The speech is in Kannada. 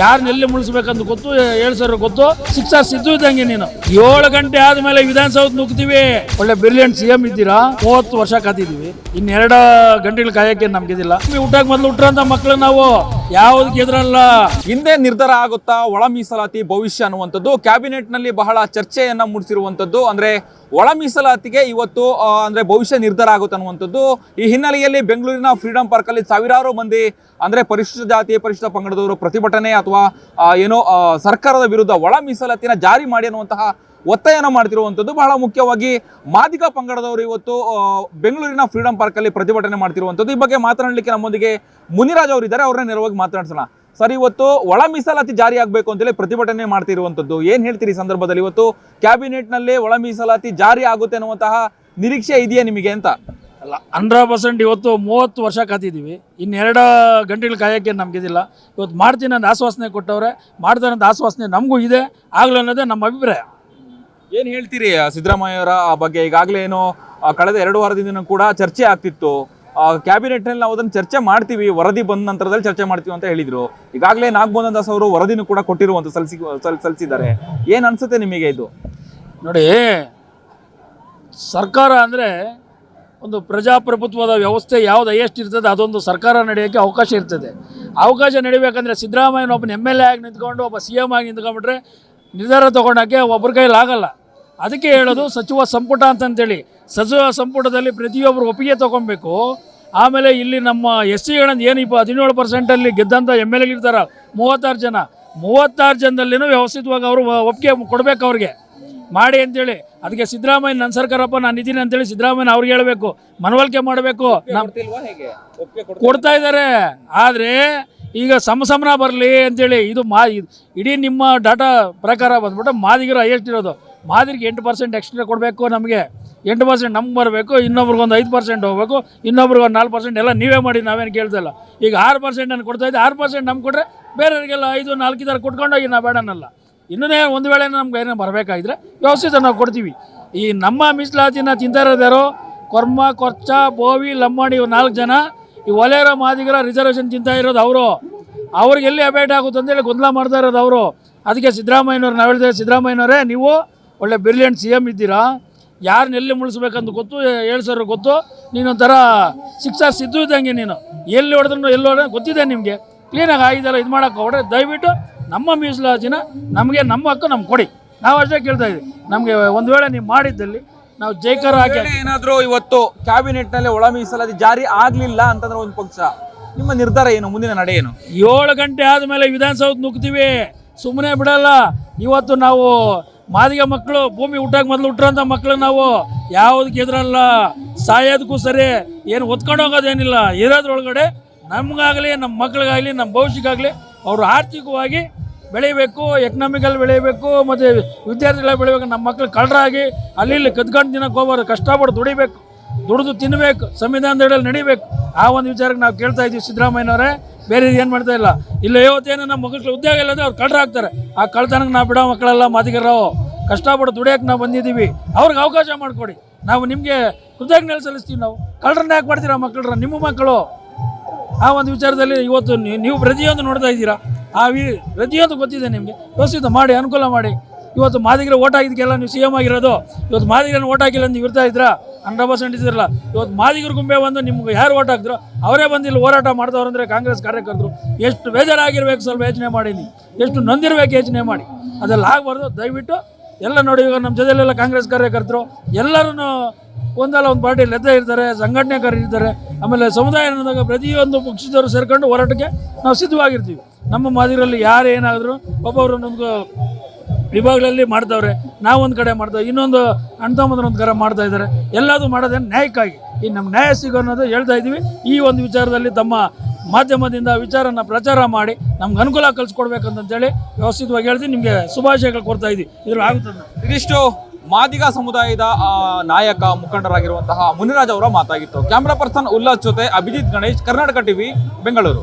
ಯಾರನ್ನ ಎಲ್ಲಿ ಮುಳಿಸ್ಬೇಕಂತ ಗೊತ್ತು ಏಳು ಸಾವಿರ ಗೊತ್ತು ಶಿಕ್ಷಾ ಸಿದ್ದು ಇದ್ದಂಗೆ ನೀನು. ಏಳು ಗಂಟೆ ಆದ್ಮೇಲೆ ವಿಧಾನಸೌಧ ನುಗ್ತೀವಿ. ಒಳ್ಳೆ ಬ್ರಿಲಿಯಂಟ್ ಸಿ ಎಂ ಇದ್ದೀರಾ? ಮೂವತ್ತು ವರ್ಷ ಕಾತಿದೀವಿ ಇನ್ನೆರಡು ಗಂಟೆಗಳು ಕಾಯಕ್ಕೆ ನಮ್ಗಿದಿಲ್ಲ. ಊಟಕ್ಕೆ ಮೊದಲು ಹುಟ್ರಂತ ಮಕ್ಕಳು ನಾವು. ಯಾವ್ದಕ್ಕೆ ಎದುರಲ್ಲ ಹಿಂದೆ ನಿರ್ಧಾರ ಆಗುತ್ತಾ ಒಳ ಮೀಸಲಾತಿ ಭವಿಷ್ಯ ಅನ್ನುವಂಥದ್ದು ಕ್ಯಾಬಿನೆಟ್ನಲ್ಲಿ ಬಹಳ ಚರ್ಚೆಯನ್ನ ಮೂಡಿಸಿರುವಂತದ್ದು ಅಂದ್ರೆ ಒಳ ಮೀಸಲಾತಿಗೆ ಇವತ್ತು ಅಂದ್ರೆ ಭವಿಷ್ಯ ನಿರ್ಧಾರ ಆಗುತ್ತೆ ಅನ್ನುವಂಥದ್ದು. ಈ ಹಿನ್ನೆಲೆಯಲ್ಲಿ ಬೆಂಗಳೂರಿನ ಫ್ರೀಡಂ ಪಾರ್ಕ್ ಅಲ್ಲಿ ಸಾವಿರಾರು ಮಂದಿ, ಅಂದ್ರೆ ಪರಿಶಿಷ್ಟ ಜಾತಿ, ಪರಿಶಿಷ್ಟ ಪಂಗಡದವರು ಪ್ರತಿಭಟನೆ ಅಥವಾ ಏನೋ ಸರ್ಕಾರದ ವಿರುದ್ಧ ಒಳ ಮೀಸಲಾತಿನ ಜಾರಿ ಮಾಡಿ ಅನ್ನುವಂತಹ ಒತ್ತಾಯನ ಮಾಡ್ತಿರುವಂಥದ್ದು ಬಹಳ ಮುಖ್ಯವಾಗಿ ಮಾದಿಗ ಪಂಗಡದವರು ಇವತ್ತು ಬೆಂಗಳೂರಿನ ಫ್ರೀಡಂ ಪಾರ್ಕ್ ಅಲ್ಲಿ ಪ್ರತಿಭಟನೆ ಮಾಡ್ತಿರುವಂಥದ್ದು. ಈ ಬಗ್ಗೆ ಮಾತನಾಡಲಿಕ್ಕೆ ನಮ್ಮೊಂದಿಗೆ ಮುನಿರಾಜ್ ಅವರು ಇದ್ದಾರೆ ಅವ್ರನ್ನ ನೇರವಾಗಿ ಮಾತನಾಡಿಸೋಣ. ಸರ್, ಇವತ್ತು ಒಳ ಮೀಸಲಾತಿ ಜಾರಿ ಆಗಬೇಕು ಅಂತೇಳಿ ಪ್ರತಿಭಟನೆ ಮಾಡ್ತಿರುವಂಥದ್ದು. ಏನು ಹೇಳ್ತೀರಿ ಸಂದರ್ಭದಲ್ಲಿ? ಇವತ್ತು ಕ್ಯಾಬಿನೆಟ್ನಲ್ಲಿ ಒಳ ಮೀಸಲಾತಿ ಜಾರಿ ಆಗುತ್ತೆ ಅನ್ನುವಂತಹ ನಿರೀಕ್ಷೆ ಇದೆಯಾ ನಿಮಗೆ ಅಂತ? ಅಲ್ಲ ಹಂಡ್ರೆಡ್ ಪರ್ಸೆಂಟ್ ಇವತ್ತು ಮೂವತ್ತು ವರ್ಷ ಕಾತಿದ್ದೀವಿ ಇನ್ನೆರಡು ಗಂಟೆಗಳು ಕಾಯೋಕ್ಕೆ ನಮಗಿದಿಲ್ಲ ಇವತ್ತು ಮಾಡ್ತೀನಿ ಅಂತ ಆಶ್ವಾಸನೆ ಕೊಟ್ಟವ್ರೆ, ಮಾಡ್ತಾರೆ ಆಶ್ವಾಸನೆ ನಮಗೂ ಇದೆ, ಆಗಲಿ ಅನ್ನೋದೇ ನಮ್ಮ ಅಭಿಪ್ರಾಯ. ಏನ್ ಹೇಳ್ತೀರಿ ಆ, ಸಿದ್ದರಾಮಯ್ಯ ಅವರ ಆ ಬಗ್ಗೆ ಈಗಾಗಲೇ ಏನು ಕಳೆದ ಎರಡು ವಾರದಿಂದ ಕೂಡ ಚರ್ಚೆ ಆಗ್ತಿತ್ತು. ಕ್ಯಾಬಿನೆಟ್ನಲ್ಲಿ ನಾವು ಅದನ್ನು ಚರ್ಚೆ ಮಾಡ್ತೀವಿ ವರದಿ ಬಂದ ನಂತರದಲ್ಲಿ ಚರ್ಚೆ ಮಾಡ್ತೀವಿ ಅಂತ ಹೇಳಿದ್ರು. ಈಗಾಗಲೇ ನಾಗಮೋಹನ್ ದಾಸ್ ಅವರು ವರದಿನೂ ಕೂಡ ಕೊಟ್ಟಿರುವಂತ ಸಲ್ಲಿಸಿ ಸಲ್- ಸಲ್ಲಿಸಿದ್ದಾರೆ. ಏನ್ ಅನ್ಸುತ್ತೆ ನಿಮಗೆ ಇದು? ನೋಡಿ ಸರ್ಕಾರ ಅಂದರೆ ಒಂದು ಪ್ರಜಾಪ್ರಭುತ್ವದ ವ್ಯವಸ್ಥೆ ಯಾವ್ದು ಎಷ್ಟು ಇರ್ತದೆ ಅದೊಂದು ಸರ್ಕಾರ ನಡೆಯೋಕ್ಕೆ ಅವಕಾಶ ಇರ್ತದೆ. ಅವಕಾಶ ನಡಿಬೇಕಂದ್ರೆ ಸಿದ್ದರಾಮಯ್ಯನ ಒಬ್ಬನ ಎಂ ಎಲ್ ಎ ಆಗಿ ನಿಂತ್ಕೊಂಡು ಒಬ್ಬ ಸಿ ಎಂ ಆಗಿ ನಿಂತ್ಕೊಂಡ್ಬಿಟ್ರೆ ನಿರ್ಧಾರ ತೊಗೊಳಕ್ಕೆ ಒಬ್ಬರ ಕೈಲಿ ಆಗಲ್ಲ. ಅದಕ್ಕೆ ಹೇಳೋದು ಸಚಿವ ಸಂಪುಟ ಅಂತಂತೇಳಿ. ಸಚಿವ ಸಂಪುಟದಲ್ಲಿ ಪ್ರತಿಯೊಬ್ಬರು ಒಪ್ಪಿಗೆ ತೊಗೊಬೇಕು. ಆಮೇಲೆ ಇಲ್ಲಿ ನಮ್ಮ ಎಸ್ ಸಿಗಳಂದು ಏನು ಇಪ್ಪ ಹದಿನೇಳು ಪರ್ಸೆಂಟಲ್ಲಿ ಗೆದ್ದಂಥ ಎಂ ಎಲ್ ಎಗಳಿರ್ತಾರೆ ಮೂವತ್ತಾರು ಜನ. ಮೂವತ್ತಾರು ಜನದಲ್ಲಿನೂ ವ್ಯವಸ್ಥಿತವಾಗಿ ಅವರು ಒಪ್ಪಿಗೆ ಕೊಡಬೇಕು ಅವ್ರಿಗೆ. ಮಾಡಿ ಅಂತೇಳಿ. ಅದಕ್ಕೆ ಸಿದ್ದರಾಮಯ್ಯ ನನ್ನ ಸರ್ಕಾರಪ್ಪ ನಾನು ಇದ್ದೀನಿ ಅಂತೇಳಿ ಸಿದ್ದರಾಮಯ್ಯ ಅವ್ರಿಗೆ ಹೇಳಬೇಕು. ಮನವಲಿಕೆ ಮಾಡಬೇಕು. ಕೊಡ್ತಾ ಇದ್ದಾರೆ ಆದರೆ ಈಗ ಸಮಸಮನ ಬರಲಿ ಅಂತೇಳಿ ಇದು ಮಾ ಇಡೀ ನಿಮ್ಮ ಡಾಟಾ ಪ್ರಕಾರ ಬಂದ್ಬಿಟ್ಟು ಮಾದಿಗರು ಹೈಯೆಸ್ಟ್ ಇರೋದು. ಮಾದಿರಿಗೆ ಎಂಟು ಪರ್ಸೆಂಟ್ ಎಕ್ಸ್ಟ್ರಾ ಕೊಡಬೇಕು ನಮಗೆ. ಎಂಟು ಪರ್ಸೆಂಟ್ ನಮ್ಗೆ ಬರಬೇಕು, ಇನ್ನೊಬ್ರಿಗೆ ಒಂದು ಐದು ಪರ್ಸೆಂಟ್ ಹೋಗಬೇಕು, ಇನ್ನೊಬ್ರಿಗೆ ಒಂದು ನಾಲ್ಕು ಪರ್ಸೆಂಟ್ ಎಲ್ಲ ನೀವೇ ಮಾಡಿ ನಾವೇನು ಕೇಳ್ತಿಲ್ಲ ಈಗ ಆರು ಪರ್ಸೆಂಟ್ ನಾನು ಕೊಡ್ತಾ ಇದ್ದೆ, ಆರು ಪರ್ಸೆಂಟ್ ನಮ್ಗೆ ಕೊಟ್ಟರೆ ಬೇರೆಯವರಿಗೆಲ್ಲ ಐದು, ನಾಲ್ಕು ಥರ ಕೊಟ್ಕೊಂಡೋಗಿ ನಾ ಬೇಡನಲ್ಲ. ಇನ್ನೇ ಒಂದು ವೇಳೆ ನಮ್ಗೆ ಏನೋ ಬರಬೇಕಾಗಿದ್ರೆ ವ್ಯವಸ್ಥಿತ ನಾವು ಕೊಡ್ತೀವಿ. ಈ ನಮ್ಮ ಮೀಸಲಾತಿನ ತಿಂತಾ ಇರೋದಾರೋ ಕೊರ್ಮ, ಕೊರ್ಚ, ಬೋವಿ, ಲಂಬಾಣಿ ಇವು ನಾಲ್ಕು ಜನ. ಈ ಒಲೆಯರ ಮಾದಿಗರ ರಿಸರ್ವೇಷನ್ ತಿಂತಾ ಇರೋದು ಅವರು. ಅವ್ರಿಗೆ ಎಲ್ಲಿ ಅಬೇಟ್ ಆಗುತ್ತೆ ಅಂತೇಳಿ ಗೊಂದಲ ಮಾಡ್ತಾ ಇರೋದು ಅವರು. ಅದಕ್ಕೆ ಸಿದ್ದರಾಮಯ್ಯನವ್ರು ನಾವು ಹೇಳ್ತೇವೆ ಸಿದ್ದರಾಮಯ್ಯನವರೇ, ನೀವು ಒಳ್ಳೆ ಬ್ರಿಲಿಯಂಟ್ ಸಿ ಎಂ ಇದ್ದೀರಾ? ಯಾರನ್ನ ಎಲ್ಲಿ ಮುಳಿಸ್ಬೇಕಂತ ಗೊತ್ತು ಏಳು ಸಾವಿರ ಗೊತ್ತು. ನೀನೊಂಥರ ಶಿಕ್ಷಾ ಸಿದ್ದು ಇದ್ದಂಗೆ ನೀನು. ಎಲ್ಲಿ ಹೊಡೆದ್ರು ಎಲ್ಲಿ ಹೊಡೆದ್ರೆ ಗೊತ್ತಿದೆ ನಿಮಗೆ. ಕ್ಲೀನಾಗಿ ಆಗಿದೆಲ್ಲ ಇದು ಮಾಡೋಕೆ ಹೊಡ್ರೆ. ದಯವಿಟ್ಟು ನಮ್ಮ ಮೀಸಲಾಜಿನ ನಮಗೆ ನಮ್ಮ ಹಕ್ಕು ನಮ್ಗೆ ಕೊಡಿ. ನಾವು ಅಷ್ಟೇ ಕೇಳ್ತಾ ಇದ್ದೀವಿ. ನಮಗೆ ಒಂದು ವೇಳೆ ನೀವು ಮಾಡಿದ್ದಲ್ಲಿ ನಾವು ಜೈಕಾರ ಹಾಕಿ ಏನಾದರೂ ಇವತ್ತು ಕ್ಯಾಬಿನೆಟ್ನಲ್ಲಿ ಒಳ ಮೀಸಲಾತಿ ಜಾರಿ ಆಗಲಿಲ್ಲ ಅಂತಂದ್ರೆ ಒಂದು ಪಕ್ಷ. ನಿಮ್ಮ ನಿರ್ಧಾರ ಏನು? ಮುಂದಿನ ನಡೆ ಏನು? ಏಳು ಗಂಟೆ ಆದಮೇಲೆ ವಿಧಾನಸೌಧ ನುಗ್ತೀವಿ. ಸುಮ್ಮನೆ ಬಿಡಲ್ಲ. ಇವತ್ತು ನಾವು ಮಾದಿಗ ಮಕ್ಕಳು, ಭೂಮಿ ಹುಟ್ಟಕ್ಕೆ ಮೊದಲು ಹುಟ್ಟಿರೋಂಥ ಮಕ್ಕಳು ನಾವು. ಯಾವುದಕ್ಕೆ ಎದುರಲ್ಲ ಸಾಯೋದಕ್ಕೂ ಸರಿ, ಏನು ಒತ್ಕೊಂಡು ಹೋಗೋದೇನಿಲ್ಲ. ಇರೋದ್ರೊಳಗಡೆ ನಮಗಾಗಲಿ ನಮ್ಮ ಮಕ್ಳಿಗಾಗಲಿ ನಮ್ಮ ಭವಿಷ್ಯಕ್ಕಾಗಲಿ ಅವರು ಆರ್ಥಿಕವಾಗಿ ಬೆಳಿಬೇಕು ಎಕನಾಮಿಕಲ್ ಬೆಳಿಬೇಕು, ಮತ್ತು ವಿದ್ಯಾರ್ಥಿಗಳ ಬೆಳಿಬೇಕು. ನಮ್ಮ ಮಕ್ಕಳು ಕಳ್ಳರಾಗಿ, ಅಲ್ಲಿ ಇಲ್ಲಿ ಕದ್ಕೊಂಡು ದಿನಕ್ಕೆ ಹೋಗೋರು, ಕಷ್ಟಪಟ್ಟು ದುಡಿಬೇಕು. ದುಡಿದು ತಿನ್ನಬೇಕು ಸಂವಿಧಾನದಡಿಯಲ್ಲಿ ನಡಿಬೇಕು. ಆ ಒಂದು ವಿಚಾರಕ್ಕೆ ನಾವು ಕೇಳ್ತಾ ಇದ್ದೀವಿ ಸಿದ್ದರಾಮಯ್ಯನವರೇ. ಬೇರೆ ಏನು ಮಾಡ್ತಾ ಇಲ್ಲ. ಇಲ್ಲ ಇವತ್ತೇನು ನಮ್ಮ ಮಕ್ಕಳು ಉದ್ಯೋಗ ಇಲ್ಲದೆ ಅವ್ರು ಕಳ್ಳರಾಗ್ತಾರೆ ಆ ಕಳ್ತನಕ್ಕೆ ನಾವು ಬಿಡೋ ಮಕ್ಕಳೆಲ್ಲ ಮಾದಿಗರು. ಕಷ್ಟಪಟ್ಟು ದುಡಿಯೋಕೆ ನಾವು ಬಂದಿದ್ದೀವಿ. ಅವ್ರಿಗೆ ಅವಕಾಶ ಮಾಡಿಕೊಡಿ. ನಾವು ನಿಮಗೆ ಕೃತಜ್ಞತೆ ಸಲ್ಲಿಸ್ತೀವಿ ನಾವು. ಕಳ್ಳರನ್ನ ಯಾಕೆ ಮಾಡ್ತೀರಾ ಮಕ್ಕಳ್ರ ನಿಮ್ಮ ಮಕ್ಕಳು. ಆ ಒಂದು ವಿಚಾರದಲ್ಲಿ ಇವತ್ತು ನೀವು ಪ್ರತಿಯೊಂದು ನೋಡ್ತಾ ಇದ್ದೀರಾ. ಆ ವಿ, ಪ್ರತಿಯೊಂದು ಗೊತ್ತಿದೆ ನಿಮಗೆ. ವ್ಯವಸ್ಥಿತ ಮಾಡಿ, ಅನುಕೂಲ ಮಾಡಿ. ಇವತ್ತು ಮಾದಿಗರ ಓಟ್ ಹಾಕಿದ್ದಕ್ಕೆಲ್ಲ ನೀವು ಸಿ ಎಂ ಆಗಿರೋದು, ಇವತ್ತು ಮಾದಿಗರನ್ನ ಓಟ್ ಹಾಕಿಲ್ಲ ನೀವು ಇರ್ತಾ ಇದ್ರ ಹಂಡ್ರೆಡ್ ಪರ್ಸೆಂಟ್ ಇದ್ದಿರಲ್ಲ ಇವತ್ತು ಮಾದಿಗರ ಗುಂಬೆ ಬಂದು ನಿಮ್ಗೆ ಯಾರು ಓಟ್ ಹಾಕಿದ್ರು? ಅವರೇ ಬಂದು ಇಲ್ಲಿ ಹೋರಾಟ ಮಾಡ್ದವ್ರು ಅಂದರೆ ಕಾಂಗ್ರೆಸ್ ಕಾರ್ಯಕರ್ತರು. ಎಷ್ಟು ಬೇಜಾರಾಗಿರ್ಬೇಕು ಸ್ವಲ್ಪ ಯೋಚನೆ ಮಾಡಿ ನೀವು ಎಷ್ಟು ನೊಂದಿರ್ಬೇಕು ಯೋಚನೆ ಮಾಡಿ. ಅದೆಲ್ಲ ಆಗಬಾರ್ದು. ದಯವಿಟ್ಟು ಎಲ್ಲ ನೋಡಿ, ಇವಾಗ ನಮ್ಮ ಜೊತೆಲೆಲ್ಲ ಕಾಂಗ್ರೆಸ್ ಕಾರ್ಯಕರ್ತರು ಎಲ್ಲರೂ ಒಂದಲ್ಲ ಒಂದು ಪಾರ್ಟಿ ಎದ್ದೇ ಇರ್ತಾರೆ, ಸಂಘಟನೆಕಾರರು ಇರ್ತಾರೆ. ಆಮೇಲೆ ಸಮುದಾಯ ಅನ್ನೋದಾಗ ಪ್ರತಿಯೊಂದು ಪಕ್ಷದವರು ಸೇರ್ಕೊಂಡು ಹೋರಾಟಕ್ಕೆ ನಾವು ಸಿದ್ಧವಾಗಿರ್ತೀವಿ. ನಮ್ಮ ಮಾದಿರಲ್ಲಿ ಯಾರು ಏನಾದರೂ ಒಬ್ಬೊಬ್ರು ಒಂದೊಂದು ವಿಭಾಗಗಳಲ್ಲಿ ಮಾಡ್ತಾವ್ರೆ ನಾವೊಂದು ಕಡೆ ಮಾಡ್ತಾವೆ ಇನ್ನೊಂದು ಅಣ್ಣ ಒಂದು ಕಡೆ ಮಾಡ್ತಾ ಇದ್ದಾರೆ ಎಲ್ಲದೂ ಮಾಡೋದೇ ನ್ಯಾಯಕ್ಕಾಗಿ. ಈ ನಮ್ಮ ನ್ಯಾಯ ಸಿಗೋ ಅನ್ನೋದು ಹೇಳ್ತಾ ಇದ್ದೀವಿ. ಈ ಒಂದು ವಿಚಾರದಲ್ಲಿ ತಮ್ಮ ಮಾಧ್ಯಮದಿಂದ ವಿಚಾರನ ಪ್ರಚಾರ ಮಾಡಿ, ನಮ್ಗೆ ಅನುಕೂಲ ಕಲಿಸ್ಕೊಡ್ಬೇಕಂತಂತೇಳಿ ವ್ಯವಸ್ಥಿತವಾಗಿ ಹೇಳ್ತೀನಿ. ನಿಮಗೆ ಶುಭಾಶಯಗಳು ಕೊಡ್ತಾ ಇದ್ದೀವಿ. ಇದ್ರ ಆಗುತ್ತದೆ ಇದಿಷ್ಟು ಮಾದಿಗ ಸಮುದಾಯದ ನಾಯಕ, ಮುಖಂಡರಾಗಿರುವಂತಹ ಮುನಿರಾಜ್ ಅವರ ಮಾತಾಗಿತ್ತು. ಕ್ಯಾಮ್ರಾ ಪರ್ಸನ್ ಉಲ್ಲಾಸ್ ಜೊತೆ ಅಭಿಜಿತ್ ಗಣೇಶ್, ಕರ್ನಾಟಕ ಟಿವಿ, ಬೆಂಗಳೂರು.